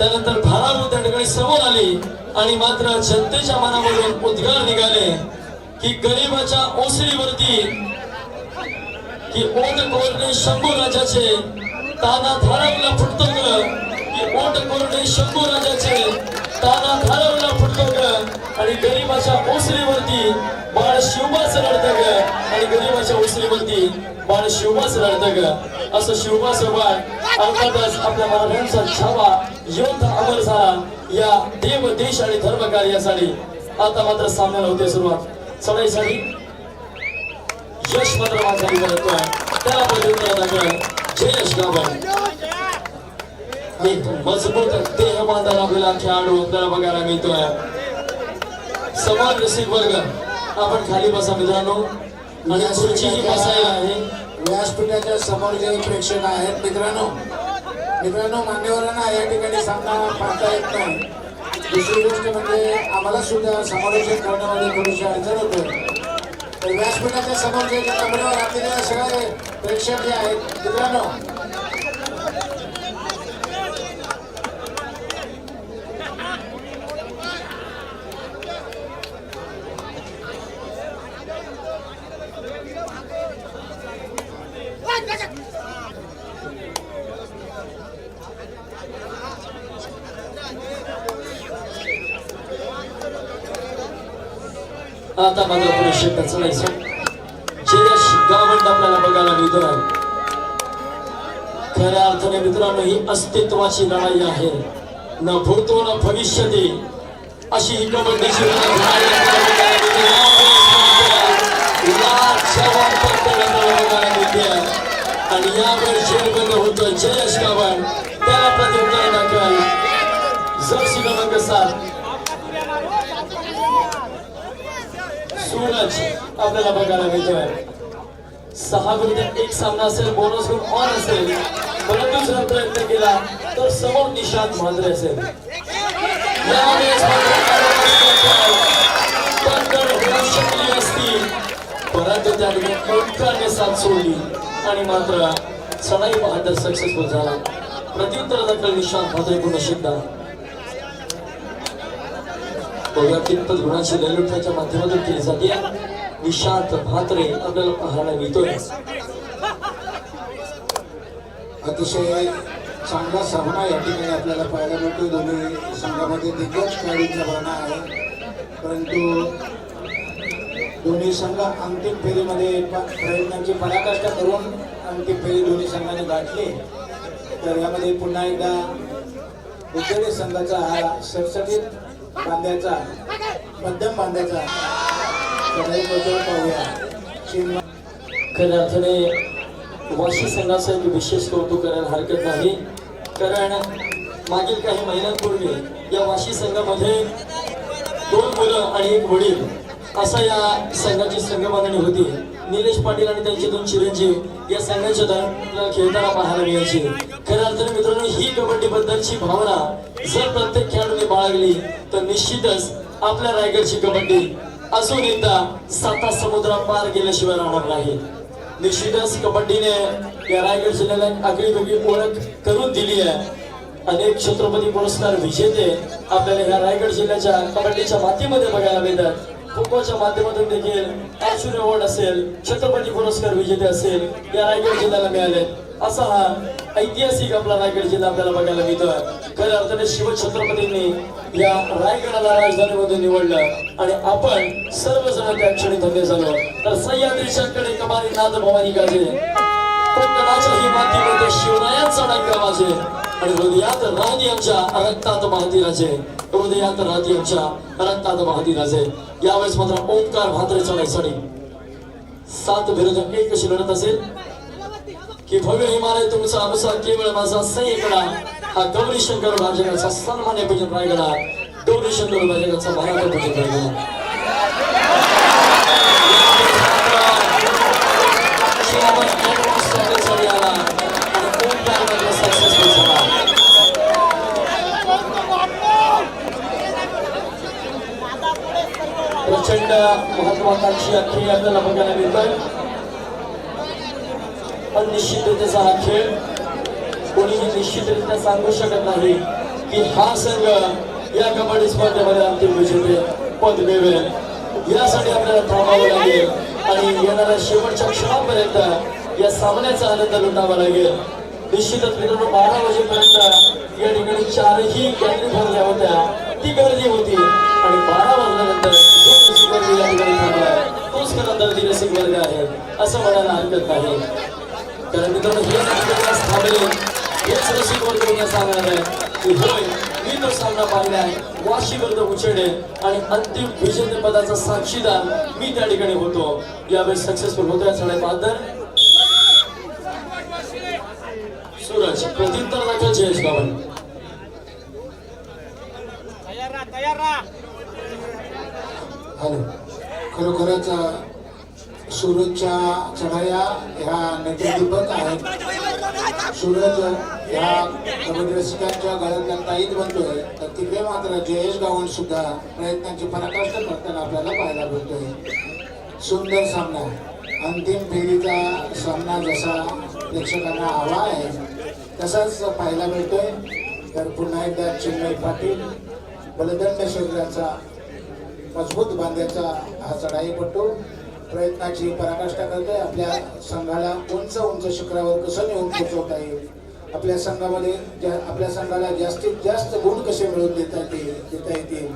त्यानंतर भारावू त्या ठिकाणी समोर आली आणि मात्र जनतेच्या मनामधून उद्गार निघाले की गरीबाच्या ओसरीवरती की ओट कोरणे शंभू राजाचे ताना धारावला फुटतो ग की ओट कोरणे शंभू राजाचे ताना धारावला फुटतो ग आणि गरीबाच्या ओसरीवरती बाळ शिवबाच रडतं ग आणि गरीबाच्या ओसरीवरती बाळ शिवबाच रडतं ग असं शिवबाच बाळ अर्थातच आपल्या मराठ्यांचा छावा योद्धा अमर झाला या देव देश आणि धर्म कार्यासाठी. आता मात्र सामन्याला होते सुरुवात. चढाईसाठी यश मात्र माझ्या आहे त्याला प्रत्युत्तर जय यश गावण एक मजबूत देह बांधायला आपल्याला खेळाडू आपल्याला बघायला मिळतोय. समान रसिक वर्ग. आपण खाली बसा मित्रांनो. आणि खुर्चीही बसायला आहे. व्यासपीठाच्या समोर जे प्रेक्षक आहेत मित्रांनो मित्रांनो मान्यवरांना या ठिकाणी सामना पाहता येत नाही. दुसरी गोष्ट म्हणजे आम्हाला सुद्धा समालोचन करण्यामध्ये थोडीशी अडचण होते तर व्यासपीठाच्या समोर जे कमरेवर असलेले सगळे प्रेक्षक जे आहेत मित्रांनो आता मात्र पुढे शेतात चढायचं जयश गावंड आपल्याला बघायला मिळतोय. खऱ्या अर्थाने मित्रांनो ही अस्तित्वाची लढाई आहे. न भूतो न भविष्य दे अशी ही कबड्डीची आणि यावर जेरबंद होतोय. जयश गावंड त्याला प्रत्युत्तर दाखल जर क्रमांक सात. सूरज आपल्याला बघायला मिळतोय. सहा विरुद्ध एक सामना असेल बोनस गुण ऑन असेल. परंतु जर प्रयत्न केला तर समोर निशांत म्हात्रे असेल. परंतु त्या ठिकाणी साथ सोडली. आणि मात्र सणाई बहादर सक्सेसफुल झाला. प्रत्युत्तर दाखल निशांत म्हात्रे गुणशिद्धा शिकता बघूया ललिताच्या माध्यमातून केली जाते. निशांत भात्रे आपल्याला पाहायला मिळतोय. अतिशय चांगला सामना या ठिकाणी आपल्याला पाहायला मिळतो दोन्ही संघामध्ये दिग्गज खेळाडूंचा भावना आहे. परंतु दोन्ही संघ अंतिम फेरीमध्ये प्रयत्नांची पराकाष्ठा करून अंतिम फेरी दोन्ही संघाने गाठली. तर यामध्ये पुन्हा एकदा उद्योग संघाचा हा सटसटीत बांध्याचा मध्यम बांध्याचा बदल पाहूया. खऱ्या अर्थाने वाशी संघाचं एक विशेष कौतुक करायला हरकत नाही. कारण मागील काही महिन्यांपूर्वी या वाशी संघामध्ये दोन मुलं आणि एक वडील असा या संघाची संघबांधणी होती. निलेश पाटील आणि त्यांचे दोन चिरंजीव या संघाच्या खेळताना पाहायला मिळायची. खऱ्या अर्थाने मित्रांनो ही कबड्डी बद्दलची भावना जर प्रत्येक खेळाडूने बाळगली तर निश्चितच आपल्या रायगडची कबड्डी अजून एकदा साता समुद्रा पार गेल्याशिवाय राहणार नाही. निश्चितच कबड्डीने या रायगड जिल्ह्याला आगळी वेगळी ओळख करून दिली आहे. अनेक छत्रपती पुरस्कार विजेते आपल्याला ह्या रायगड जिल्ह्याच्या कबड्डीच्या मातीमध्ये बघायला मिळतात. खो खोच्या माध्यमातून देखील अर्जुन अवॉर्ड असेल छत्रपती पुरस्कार विजेते असेल या रायगड जिल्ह्याला मिळाले. असा हा ऐतिहासिक आपला रायगड जिल्हा आपल्याला बघायला मिळतोय खऱ्या अर्थाने शिवछत्रपतींनी या रायगडाला राजधानीमध्ये निवडलं आणि आपण सर्वजण त्या क्षणी धन्य झालो. तर सह्याद्रीच्या कडे कमारी नाथ भवानी गाजे कोकणाच्या ही मातीमध्ये शिवरायांचा डंका वाजे आणि हृदयात राहती आमच्या रक्तात वाहती राजे. हृदयात राहती आमच्या रक्तात वाहती राजे. यावेळेस मात्र ओंकार भात्रे चढाईसाठी सात विरोध एक कशी लढत असेल? की भव्य हिमालय तुमचा अमुसा केवळ माझा सैकडा. हा गौरी शंकर राजगाचा सन्मान्य पूजन रायगडा. गौरी शंकर राजगाचा भारत पूजन रायगडा. प्रचंड महत्वाकांक्षी हा आपल्याला बघायला मिळतात. मिळतोय निश्चिततेचा हा खेळ कोणीही निश्चितरित्या सांगू शकत नाही की हा संघ या कबड्डी स्पर्धेमध्ये अंतिम विजेते पद मिळवेल. यासाठी आपल्याला थांबावं लागेल आणि येणाऱ्या शेवटच्या क्षणापर्यंत या सामन्याचा आनंद लुटावा लागेल. निश्चितच मित्रांनो बारा वाजेपर्यंत या ठिकाणी चारही गॅलरी भरल्या होत्या. ती गर्दी होती आणि बारा वाजल्यानंतर या ठिकाणी थांबला तोच खरं तर दिनसिंग वर्ग आहे असं म्हणायला हरकत नाही. कारण मित्रांनो हे आज थांबले हेच रसिक वर्ग मला सांगणार आहे की होय मी तो सामना पाहिला आहे. वाशी विरुद्ध उचेडे आणि अंतिम विजेते पदाचा साक्षीदार मी त्या ठिकाणी होतो. यावेळेस सक्सेसफुल होतो या सगळ्या बहादर. सूरज प्रत्युत्तर दाखल जयेश गावण तयार राहा तयार राहा. हॅलो खरोखरच सूरजच्या चढाया ह्या नेत्रदीपक आहेत. सूरज ह्या कबड्डी रसिकांच्या गळ्यातल्या ताईत बनतोय. तर तिकडे मात्र जयेश गावण सुद्धा प्रयत्नांची पराकाष्ठ करताना आपल्याला पाहायला मिळतोय. सुंदर सामना. अंतिम फेरीचा सामना जसा प्रेक्षकांना हवा आहे तसाच पाहायला मिळतोय. तर पुन्हा एकदा चिन्मय पाटील बलदंड शरीराचा मजबूत बांध्याचा हा चढाईपटू प्रयत्नाची पराकाष्ठा करतोय. आपल्या संघाला उंच उंच शिखरावर कसं नेऊन पोचवता येईल? आपल्या संघामध्ये ज्या आपल्या संघाला जास्तीत जास्त गुण कसे मिळवून देता येतील देता येतील?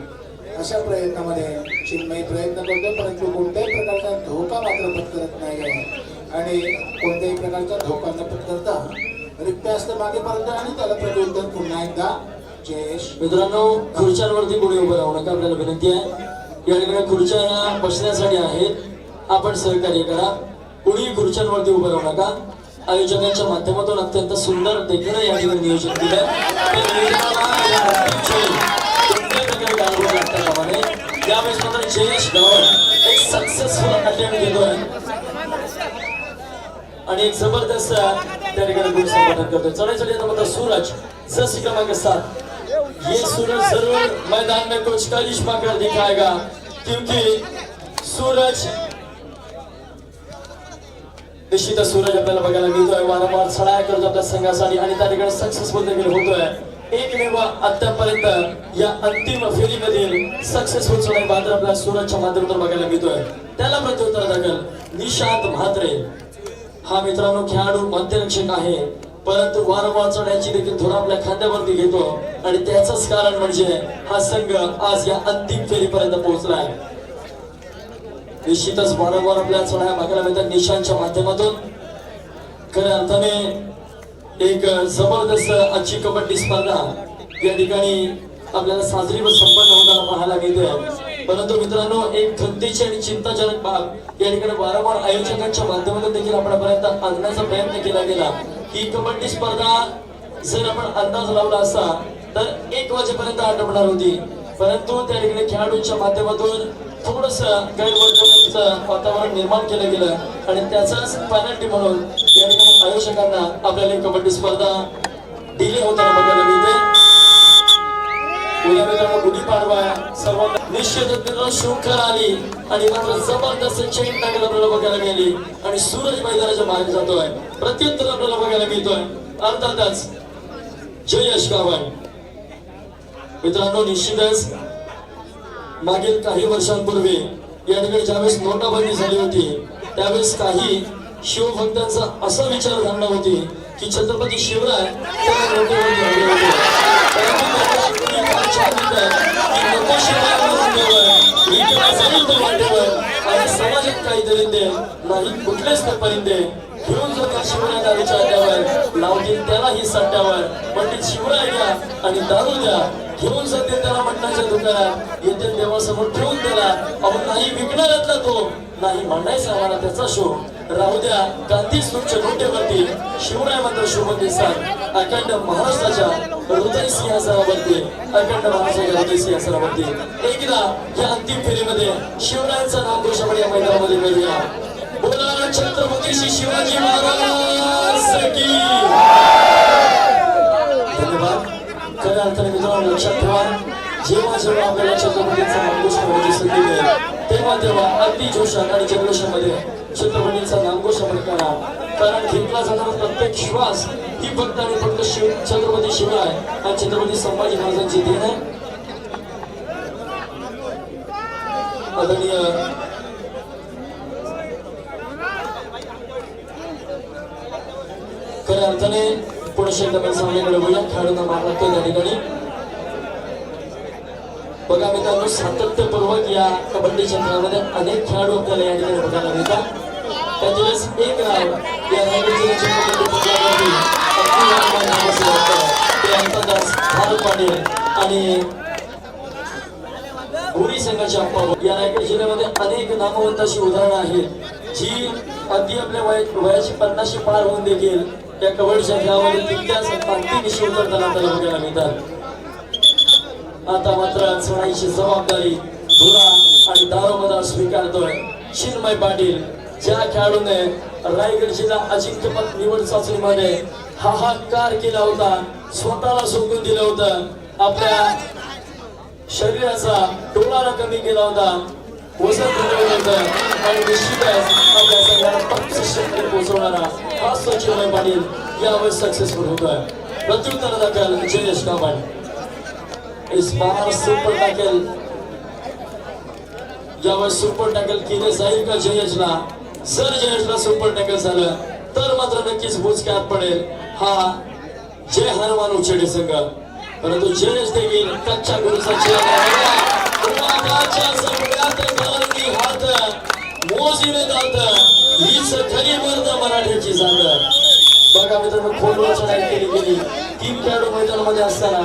अशा प्रयत्नामध्ये चिन्मयी प्रयत्न करतो परंतु कोणत्याही प्रकारचा धोका मात्र पत्करत नाही आहे. आणि कोणत्याही प्रकारचा धोका न पत्करता रिक्त असतं मागे परत आणि त्याला प्रत्युत्तर पुन्हा एकदा. जयेश. मित्रांनो खुर्च्यांवरती कोणी उभं राहू नका. आपल्याला विनंती आहे. या ठिकाणी खुर्च्या बसण्यासाठी आहेत. आपण सहकार्य करा कुणीही खुर्च्यांवरती उभं राहू नका. आयोजकांच्या माध्यमातून अत्यंत सुंदर देखील या ठिकाणी नियोजन केलं त्या यावेळेस मात्र जयेश गावड एक सक्सेसफुल अटेम्प्ट घेतोय. आणि एक जबरदस्त त्या ठिकाणी गुण संपादन करतोय. चढाई चढी आता म्हणतात सूरज जस क्रमांक सात. ये सूरज जरूर मैदान में कुछ करिश्मा कर दिखाएगा क्योंकि सूरज निश्चितच सूरज आपल्याला बघायला मिळतोय. वारंवार चढाया करतो आपल्या संघासाठी आणि त्या ठिकाणी सक्सेसफुल देखील होतोय. एकमेव आतापर्यंत या अंतिम फेरीमधील सक्सेसफुल चढाई मात्र आपल्या सूरजच्या माध्यमातून बघायला मिळतोय. त्याला प्रत्युत्तर दाखल निशांत म्हात्रे. हा मित्रांनो खेळाडू मध्यरक्षक आहे. परंतु वारंवार चढायची देखील थोडा आपल्या खांद्यावरती घेतो. आणि त्याचंच कारण म्हणजे हा संघ आज या अंतिम फेरीपर्यंत पोहोचला आहे निश्चितच वारंवार आपल्या चढाया बघायला मिळतात निशांच्या माध्यमातून. खऱ्या अर्थाने एक जबरदस्त आजची कबड्डी स्पर्धा या ठिकाणी आपल्याला साजरी व संपन्न होताना पाहायला मिळते. परंतु मित्रांनो एक खंतीची आणि चिंताजनक बाब या ठिकाणी वारंवार आयोजकांच्या माध्यमातून देखील आपल्यापर्यंत आणण्याचा प्रयत्न केला गेला. ही कबड्डी स्पर्धा जर आपण अंदाज लावला असता तर एक वाजेपर्यंत आटपणार होती. परंतु त्या ठिकाणी खेळाडूंच्या माध्यमातून थोडस गैरवर्तणुकीचं वातावरण निर्माण केलं गेलं आणि त्याचाच पॅनल्टी म्हणून या ठिकाणी आयोजकांना आपल्याला कबड्डी स्पर्धा डिले होताना बघायला मिळते. उद्या मित्रांनो गुढीपाडवा सर्वांना निश्चित शृंखला आली आणि मात्र जबरदस्त चेन टाकायला आपल्याला बघायला मिळाली. आणि सूरज मैदानाच्या बाहेर जातोय. प्रत्युत्तर आपल्याला बघायला मिळतोय. अर्थातच जयश गावाय मित्रांनो निश्चितच मागील काही वर्षांपूर्वी या ठिकाणी ज्यावेळेस नोटाबंदी झाली होती त्यावेळेस काही शिवभक्तांचा असा विचारधारणा होती की छत्रपती शिवराय त्यांना नोटेबंदी की आणि समाजात काहीतरी दे नाही कुठलेच ते परिंदे घेऊन जो त्या शिवरायाला विचारल्यावर लावतील त्यालाही सट्ट्यावर. पंडित शिवराय द्या आणि दारू द्या. घेऊन जाते त्याला मटणाच्या दुकानात. येथे देवासमोर ठेवून त्याला. अहो नाही विकणाऱ्यातला तो. नाही मांडायचा आम्हाला त्याचा शो. राहू द्या. गांधी सूरच्या नोटेवरती. शिवराय मात्र शोभत दिसतात अखंड महाराष्ट्राच्या हृदय सिंहासनावरती. अखंड महाराष्ट्राच्या हृदय सिंहासनावरती. एकदा या अंतिम फेरीमध्ये शिवरायांचा नाम घोषणा या मैदानामध्ये मिळूया बोला छत्रपती श्री शिवाजी महाराज. की धन्यवाद. खऱ्या अर्थाने मित्रांनो लक्षात ठेवा जेव्हा जेव्हा आपल्याला छत्रपतींचा नामघोष करण्याची संधी मिळेल तेव्हा तेव्हा अगदी जोशात आणि जल्लोषामध्ये छत्रपतींचा नामघोष आपण करा कारण घेतला जाणारा प्रत्येक श्वास ही फक्त आणि फक्त शिव छत्रपती शिवाय आणि छत्रपती संभाजी महाराजांची देण आहे. आदरणीय खऱ्या अर्थाने पुणे शब्द सामन्याकडे बोलूया खेळाडूंना मार लागतोय त्या ठिकाणी. बघा मित्रांनो सातत्यपूर्वक या कबड्डी क्षेत्रामध्ये अनेक खेळाडू आपल्याला या ठिकाणी बघायला मिळतात. त्यातलेच एक नाव या रायगड जिल्ह्याच्या ते अंतर्दास भारत पाटील आणि भोरी संघाची अप्पा या रायगड जिल्ह्यामध्ये अनेक नामवंत अशी उदाहरणं आहेत. जी अगदी आपल्या वय वयाची पन्नाशी पार होऊन देखील त्या कबड्डीच्या खेळामध्ये तितक्याच पालखीनिशी उतरताना आपल्याला बघायला मिळतात आता मात्र चढाईची जबाबदारी धुरा आणि दारोमदार स्वीकारतोय चिन्मय पाटील ज्या खेळाडूने रायगड जिल्हा अजिंक्यपद निवड चाचणीमध्ये हाहाकार केला होता स्वतःला सोडून दिलं होतं आपल्या शरीराचा डोळाला कमी केला होता वजन घटवलं होतं आणि निश्चितच आपल्या सगळ्यांना बक्षीस शक्ती पोहोचवणारा हाच तो पाटील यावर सक्सेसफुल होतोय प्रत्युत्तर दाखल जयेश कांबळे इस बार सुपर टॅकल यावर सुपर टॅकल केले जाईल का जयेशला जयेशला सुपर टॅकल झालं तर मात्र नक्कीच बुचक्यात पडेल हा जय हनुमान उचेडे संघ परंतु जयेश देखील कच्च्या गुरुचा जगाच्या सगळ्यात गालगी हात मोजीने जात हीच खरी मर्द मराठीची जात. बघा मित्रांनो खोल चढाई केली गेली. तीन खेळाडू मैदानामध्ये असताना.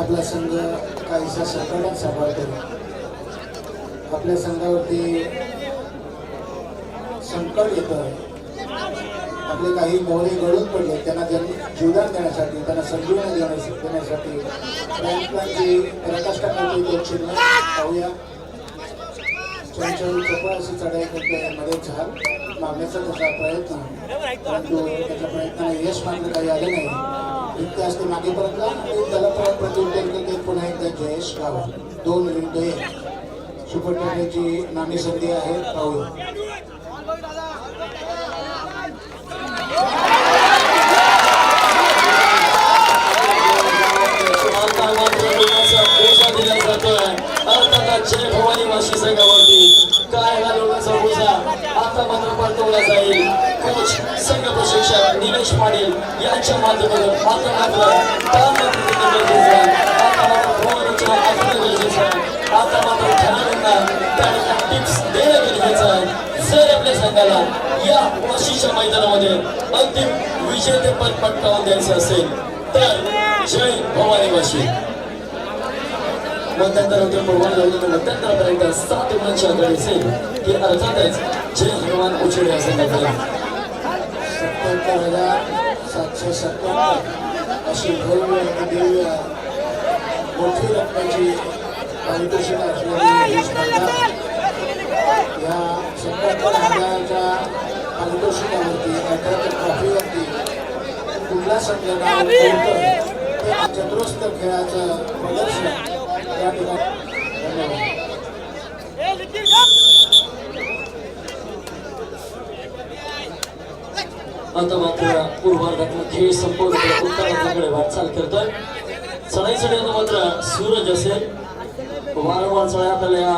आपला संघ काहीसा संकटात सापडतो. आपल्या संघावरती संकट येतं आपले काही मोहरे गळून पडले त्यांना जन जीवदान देण्यासाठी त्यांना संजीवनी देण्यास- देण्यासाठी प्रयत्नांची प्रकाष्ठा करतो तो चिन्ह पाहूया. चंचल चपळ अशी चढाई करतो मध्ये झाल मागण्याचा त्याचा प्रयत्न. परंतु त्याच्या प्रयत्नाला यश मात्र काही आले नाही. इतके असते मागे परतला आणि त्याला परत प्रत्युत्तर करते पुन्हा एकदा जयेश गावा. दोन मिनिटं एक. सुपर टेकरची नामी संधी आहे पाहूया आता मात्र लोकांचा बोजा दिला जातोय अर्थातच भवानी माशी संघावरती काय घालवण्याचा लोकांचा आता मात्र परतवला जाईल. कोच संघ प्रशिक्षक निलेश पाटील यांच्या माध्यमातून आता मात्र काम आता मात्र भवानीच्या गरजेचं आहे आता मात्र खेळाडूंना त्या ठिकाणी टिप्स देणं गरजेचं आहे. जर आपल्या संघाला या वाशीच्या मैदानामध्ये अंतिम विजेतेपद पटकावून द्यायचं असेल तर जय भवानी वाशी मध्यंतरातून भगवान लावलेलं मध्यंतरापर्यंत सात गुणांची आघाडी असेल ती अर्थातच जय हनुमान उचडे असं म्हटलं सत्याहत्तर हजार सातशे सत्त्याहत्तर अशी भव्य आणि दिव्य मोठी रकमेची पारितोषिक असलेली स्पर्धा या सत्याहत्तर हजाराच्या पारितोषिकावरती अर्थात ट्रॉफीवरती कुठला संघ नाव चतुरस्थ खेळाचं प्रदर्शन या आता मात्र पूर्वार्धातला खेळ संपूर्ण उत्तरार्धाकडे वाटचाल करतोय. चढाई आता मात्र सूरज असेल. वारंवार चढाई आपल्याला या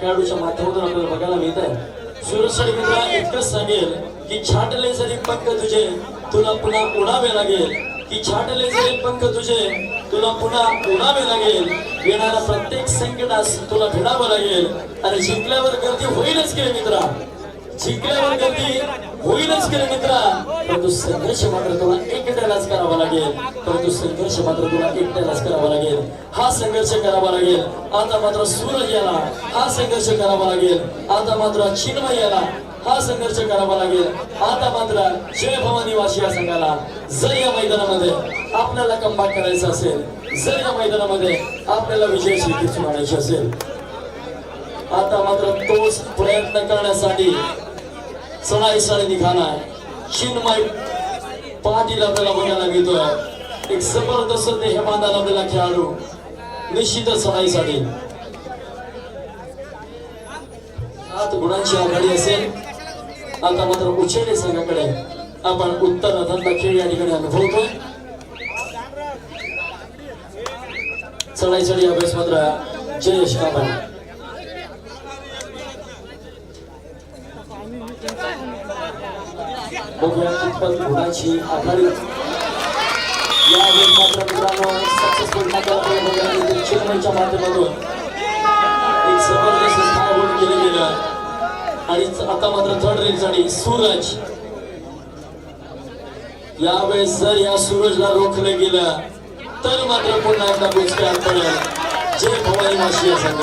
खेळाडूच्या माध्यमातून आपल्याला बघायला मिळत आहे सूरजसाठी मित्र इतकंच सांगेल की छाटले जरी पंख तुझे तुला पुन्हा उडावे लागेल. की छाटले जरी पंख तुझे तुला पुन्हा उडावे लागेल. येणाऱ्या प्रत्येक संकटास तुला भिडावं लागेल. आणि जिंकल्यावर गर्दी होईलच केले मित्रा? जिंकल्यावर गर्दी होईलच केले मित्रा? परंतु संघर्ष मात्र तुला एकट्यालाच करावा लागेल. परंतु संघर्ष मात्र तुला एकट्यालाच करावा लागेल. हा संघर्ष करावा लागेल. आता मात्र सूरज याला. हा संघर्ष करावा लागेल. आता मात्र चिन्मय याला. हा संघर्ष करावा लागेल. आता मात्र जय भवानी वाशी या संघाला जर या मैदानामध्ये आपल्याला कंबाक करायचं असेल. जर या मैदानामध्ये आपल्याला विजय शिल्पी आणायची असेल. आता मात्र तोच प्रयत्न करण्यासाठी सणाई सण निघाला. चिन्मय पाटील आपल्याला बघायला मिळतोय. एक जबरदस्त हे बांधायला आपल्याला खेळाडू. निश्चितच सणाईसाठी सात गुणांची आघाडी असेल. आता मात्र उचेडे संघाकडे. आपण उत्तर धंदा खेळ या ठिकाणी अनुभवतोय. चढी अभ्यास मात्र जयेश आपण गुणाची आघाडी. यावेळी मात्र मित्रांनो सक्सेसफुल माध्यमातून एक केलं गेलं. आणि आता मात्र थर्ड रेलसाठी सूरज. यावेळेस जर या सूरजला रोखलं गेलं तर मात्र पुन्हा एकदा पुरस्कार पडेल. जय भवानी माशी या संघ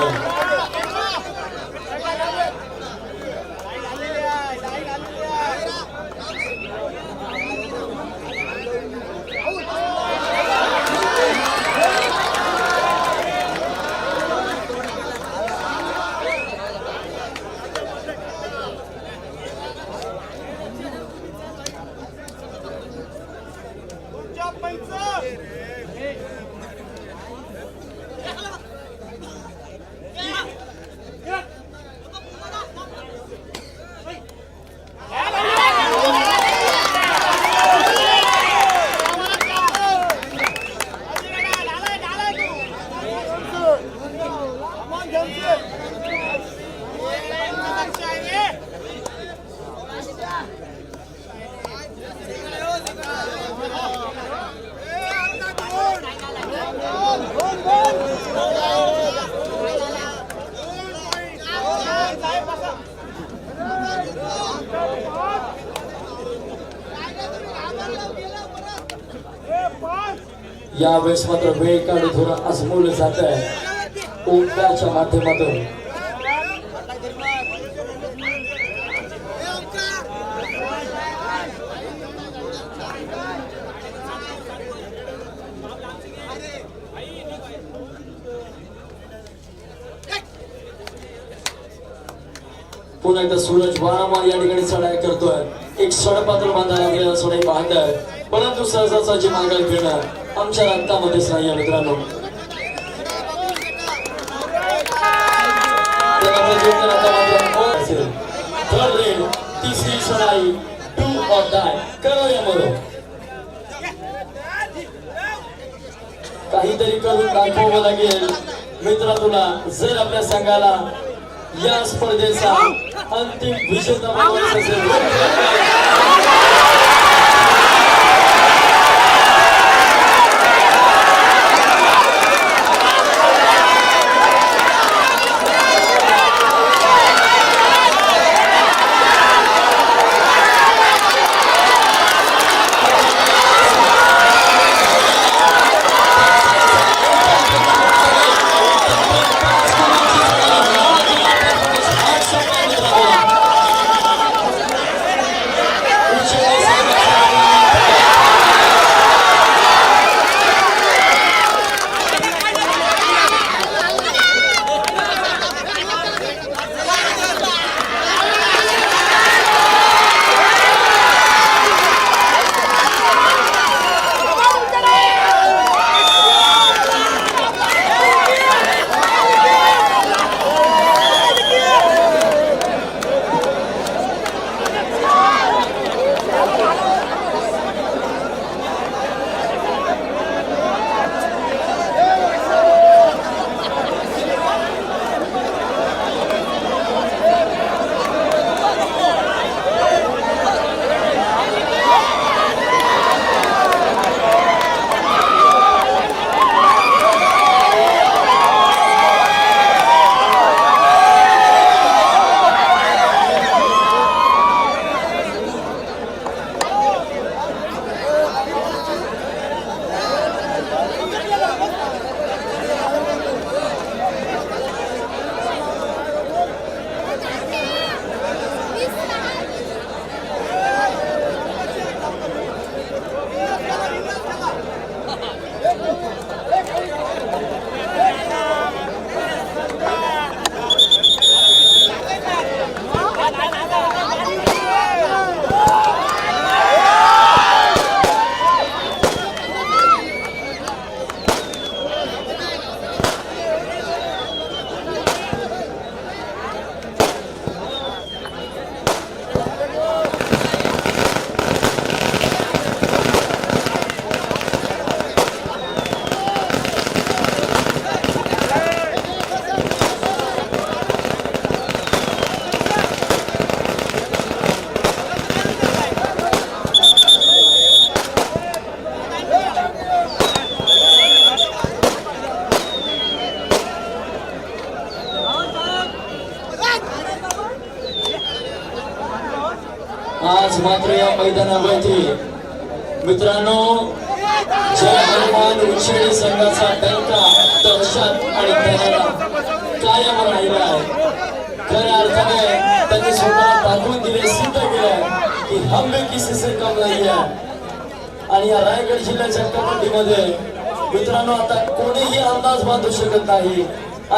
यावेळेस मात्र वेळ काढून थोडं आजमवलं जात आहे. ओंकाराच्या माध्यमातून. पुन्हा एकदा सूरज वारंवार या ठिकाणी चढाई करतोय. एक सडपात्र बांधायला आपल्याला चढाई पाहत परंतु सहजाचा जी मागायला फिरणार आमच्या रक्तामध्येच नाही आहे मित्रांनो. त्याला प्रत्युत्तर तिसरी टू डाय या काहीतरी करून दाखवावं लागेल. मित्र तुला जर आपल्या संघाला या स्पर्धेचा अंतिम विजेता असेल हनुमान संघाचा डंका दहशत आणि त्याला कायम राहिला आहे. खऱ्या अर्थाने त्यांनी स्वतः दाखवून दिले सिद्ध केलं की हम भी किसी से कम नाही आहे. आणि या रायगड जिल्ह्याच्या कबड्डीमध्ये मित्रांनो आता कोणीही अंदाज बांधू शकत नाही.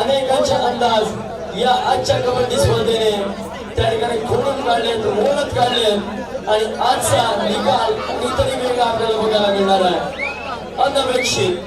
अनेकांचे अंदाज या आजच्या कबड्डी स्पर्धेने त्या ठिकाणी खोडून काढलेत मोडत काढलेत आणि आजचा निकाल काहीतरी वेगळा आपल्याला बघायला मिळणार आहे. Anlamak için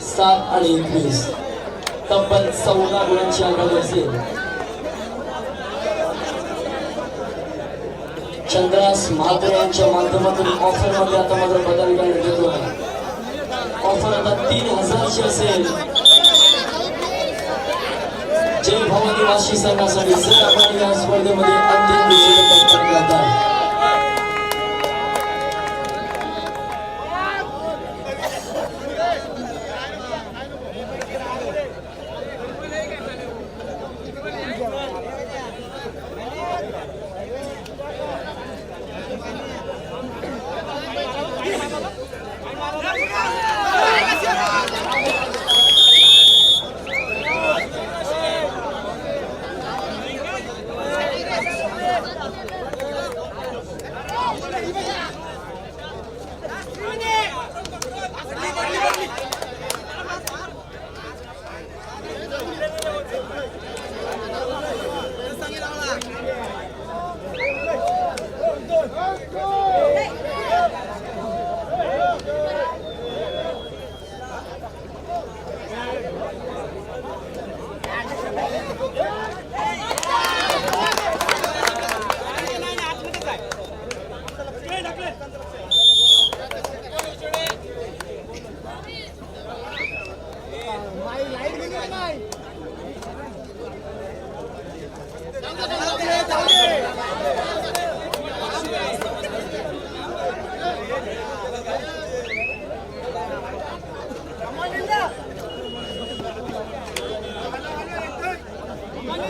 सात आणि एकवीस. तब्बल चौदा गुणांची आघाडी असेल. चंद्रास महात्रे यांच्या माध्यमातून ऑफरमध्ये आता माझा बदल करण्यात येतो आहे. ऑफर आता तीन हजारची असेल. जय भवानी वाशी संघासाठी जर आपण या स्पर्धेमध्ये अंतिम विजय पटकन करतात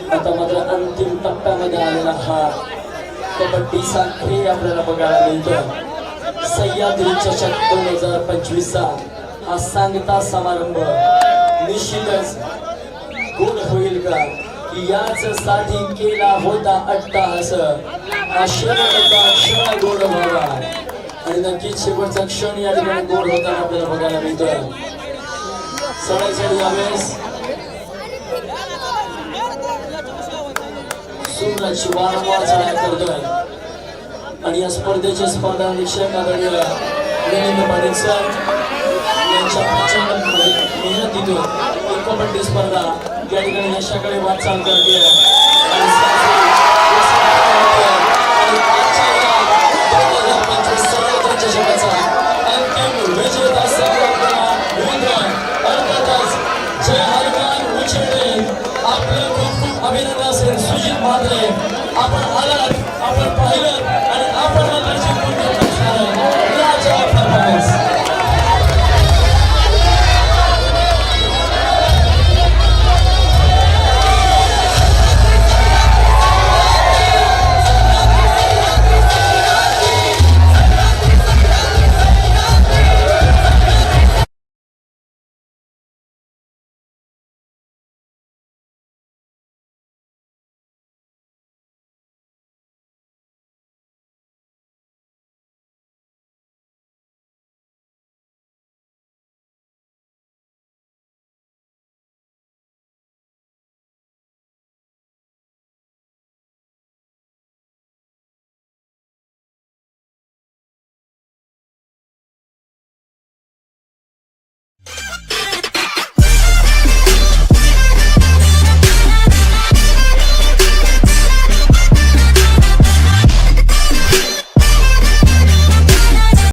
आता मात्र अंतिम टप्प्यामध्ये आलेला हा कबड्डीचा खेळ आपल्याला बघायला मिळतो सह्याद्री चषक दोन हजार पंचवीसचा हा सांगता समारंभ. निश्चितच गोड होईल का? की याच साठी केला होता अट्टाहास. हा शेवटचा क्षण गोड व्हावा. आणि नक्कीच शेवटचा क्षण या ठिकाणी गोड होताना आपल्याला बघायला मिळतोय. सणासणी यावेळेस सुंदरची वारंवार चढाई करतोय आणि या स्पर्धेचे स्पर्धा निरीक्षक आदरणीय मिलिंद पाटील सर यांच्या प्रचंडपणे मेहनतीतून ही कबड्डी स्पर्धा या ठिकाणी यशाकडे वाटचाल करते अंतिम विजेता संघाला विक्रम अर्थातच जय हरिकांत उचलले आपले खूप खूप अभिनंदन असेल सुजित म्हात्रे.